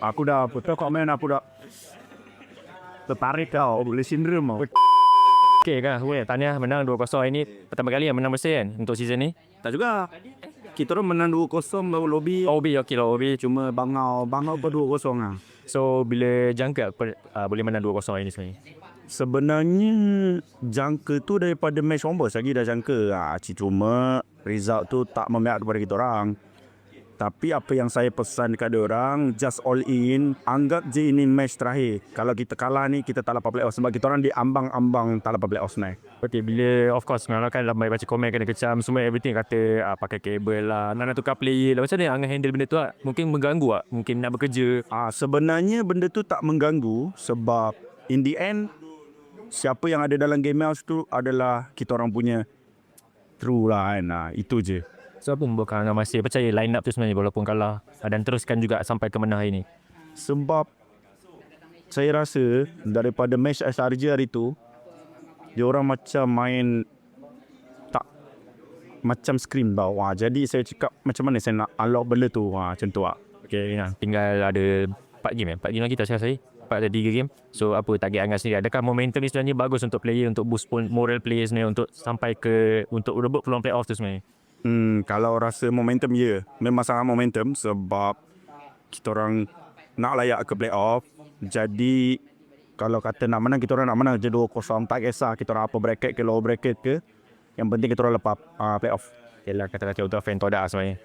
Aku dah betul komen aku dah tertarik kau boleh sindrom mau. Okay kan, weh, tahniah menang 2-0 ini pertama kali yang menang bersih kan untuk season ni. Tak juga. Kita orang menang 2-0 baru lobby. Obi, okey lah Obi. Cuma bangau, bangau per 2-0 lah. So, bila jangka per, uh, boleh menang 2-0 ini sebenarnya? Sebenarnya jangka tu daripada match Bombers lagi dah jangka. Ha, cuma result tu tak memihak kepada kita orang. Tapi apa yang saya pesan dekat orang, just all in, anggap je ini match terakhir. Kalau kita kalah ni, kita tak dapat playoff sebab kita orang di ambang-ambang tak dapat playoff ni. Okay, bila of course kalau kan ramai baca komen kena kecam semua everything kata ah, pakai kabel lah nak nak tukar player lah macam mana Angah handle benda tu lah mungkin mengganggu lah mungkin nak bekerja Ah sebenarnya benda tu tak mengganggu sebab in the end siapa yang ada dalam game house tu adalah kita orang punya true lah kan. Ah, itu je. So apa membuatkan Angah masih percaya line up tu sebenarnya walaupun kalah ah, dan teruskan juga sampai ke menang hari ni Sebab saya rasa daripada match SRJ hari tu dia orang macam main tak macam scream tau. Wah, jadi saya cakap macam mana saya nak unlock benda tu. Wah, macam tu lah. Okay, nah, tinggal ada 4 game eh? 4 game lagi tak saya rasa 4 ada 3 game So apa target Angah sendiri Adakah momentum ni sebenarnya bagus untuk player Untuk boost pun moral player sebenarnya Untuk sampai ke Untuk rebut peluang playoff tu sebenarnya Hmm, kalau rasa momentum ya, memang sangat momentum sebab kita orang nak layak ke playoff. Jadi kalau kata nak menang kita orang nak menang je 2-0 tak kisah kita orang apa bracket ke lower bracket ke. Yang penting kita orang lepas uh, playoff. Yelah kata-kata untuk fan Toda sebenarnya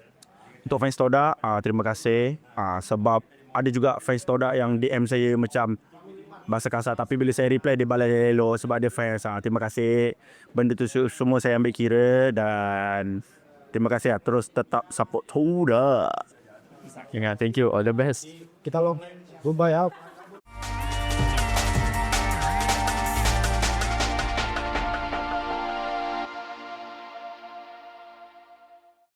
Untuk fans Toda, uh, terima kasih uh, sebab ada juga fans Toda yang DM saya macam bahasa kasar tapi bila saya reply dia balas hello sebab dia fans. Uh, terima kasih. Benda tu se- semua saya ambil kira dan terima kasih lah. terus tetap support Toda. Ingat thank you All the best Kita long. Goodbye out.